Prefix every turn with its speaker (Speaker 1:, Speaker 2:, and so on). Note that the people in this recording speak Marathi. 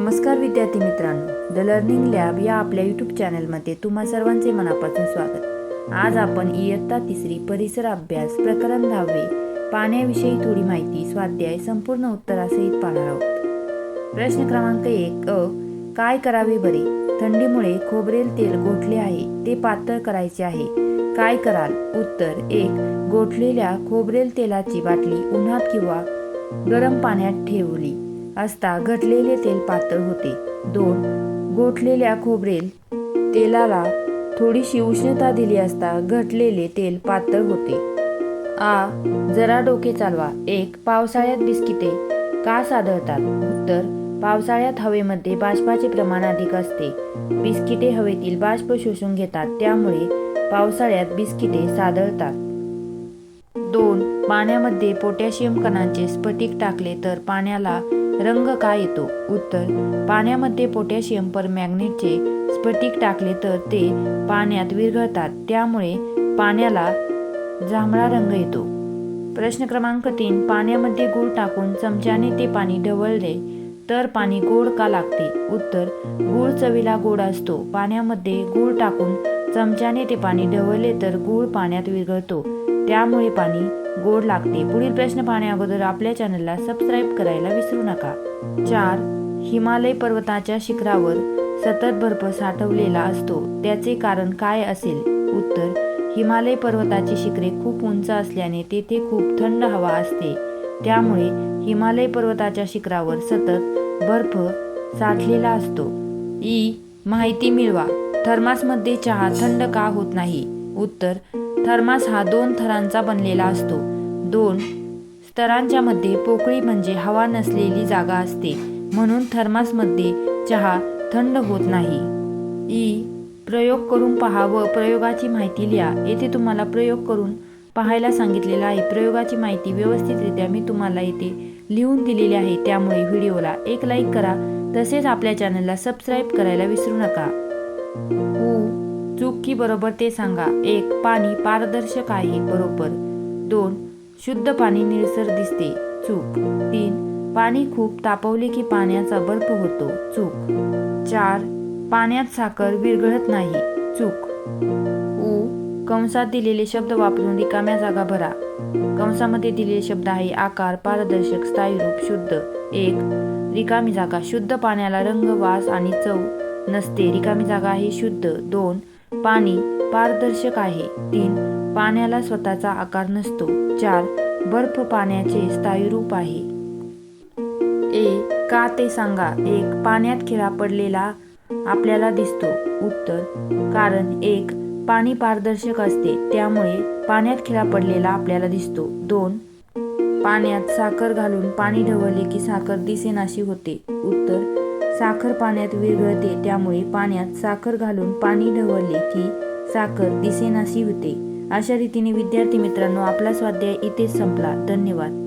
Speaker 1: नमस्कार विद्यार्थी मित्रांनो. द लर्निंग लॅब या आपल्या यूट्यूब चॅनलमध्ये तुम्हा सर्वांचे मनापासून स्वागत. आज आपण इयत्ता तिसरी परिसर अभ्यास प्रकरण दहावे पाण्याविषयी थोडी माहिती स्वाध्याय संपूर्ण उत्तरासहित पाहणार आहोत. प्रश्न क्रमांक एक अ काय करावे बरे? थंडीमुळे खोबरेल तेल गोठले आहे ते पातळ करायचे आहे. काय कराल? उत्तर एक गोठलेल्या खोबरेल तेलाची बाटली उन्हात किंवा गरम पाण्यात ठेवली. असता घटलेले तेल पातळ होते. दोन गोठलेल्या खोबरेल तेलाला थोडीशी उष्णता दिली असता घटलेले तेल पातळ होते. आ जरा डोके चालवा. एक पावसाळ्यात बिस्किटे का साधळतात उत्तर पावसाळ्यात हवेमध्ये बाष्पाचे प्रमाण अधिक असते. बिस्किटे हवेतील बाष्प शोषून घेतात त्यामुळे पावसाळ्यात बिस्किटे साधळतात दोन पाण्यामध्ये पोटॅशियम कणांचे स्फटिक टाकले तर पाण्याला रंग का येतो? उत्तर पाण्यामध्ये पोटॅशियम परमॅग्नेटचे स्फटिक टाकले तर ते पाण्यात विरघळतात. त्यामुळे पाण्याला जांभळा रंग येतो. प्रश्न क्रमांक तीन पाण्यामध्ये गूळ टाकून चमच्याने ते पाणी ढवळले तर पाणी गोड का लागते? उत्तर गूळ चवीला गोड असतो. पाण्यामध्ये गूळ टाकून चमच्याने ते पाणी ढवळले तर गूळ पाण्यात विरघळतो. त्यामुळे पाणी गोड लागते. पुढील प्रश्न पाहण्या अगोदर आपल्या चॅनलला सबस्क्राईब करायला विसरू नका. चार हिमालय पर्वताच्या शिखरावर सतत बर्फ साठवलेला असतो. त्याचे कारण काय असेल? उत्तर हिमालय पर्वताची शिखरे खूप उंच असल्याने तेथे खूप थंड हवा असते. त्यामुळे हिमालय पर्वताच्या शिखरावर सतत बर्फ साठलेला असतो. ई माहिती मिळवा. थर्मासमध्ये चहा थंड का होत नाही? उत्तर थर्मास हा दोन थरांचा बनलेला असतो. दोन स्तरांच्या मध्ये पोकळी म्हणजे हवा नसलेली जागा असते म्हणून थर्मासमध्ये चहा थंड होत नाही. ई. प्रयोग करून पहा व प्रयोगाची माहिती लिहा. येथे तुम्हाला प्रयोग करून पाहायला सांगितलेला आहे. प्रयोगाची माहिती व्यवस्थितरित्या मी तुम्हाला येथे लिहून दिलेली आहे. त्यामुळे व्हिडिओला एक लाईक करा. तसेच आपल्या चॅनलला सबस्क्राईब करायला विसरू नका. ऊ चूक की बरोबर ते सांगा. एक पाणी पारदर्शक आहे बरोबर. दोन शुद्ध पाणी निळसर दिसते. चूक. तीन पाणी खूप तापवले की पाण्याचा बर्फ होतो. चूक. चार पाण्यात साखर विरघळत नाही. चूक. उ कंसात दिलेले शब्द वापरून रिकाम्या जागा भरा. कंसामध्ये दिलेले शब्द आहे आकार पारदर्शक स्थायीरूप शुद्ध. एक रिकामी जागा. शुद्ध पाण्याला रंग वास आणि चव नसते. रिकामी जागा आहे शुद्ध. दोन पाणी पारदर्शक आहे. तीन पाण्याला स्वतःचा आकार नसतो. चार बर्फ पाण्याचे स्थायीरूप आहे. ए का ते सांगा? एक पाण्यात खिळा पडलेला आपल्याला दिसतो. उत्तर कारण एक पाणी पारदर्शक असते. त्यामुळे पाण्यात खिळा पडलेला आपल्याला दिसतो. दोन पाण्यात साखर घालून पाणी ढवळले की साखर दिसेनाशी होते. उत्तर साखर पाण्यात विरघळते त्यामुळे पाण्यात साखर घालून पाणी ढवळले की साखर दिसेनाशी होते. अशा रीतीने विद्यार्थी मित्रांनो आपला स्वाध्याय इथेच संपला. धन्यवाद.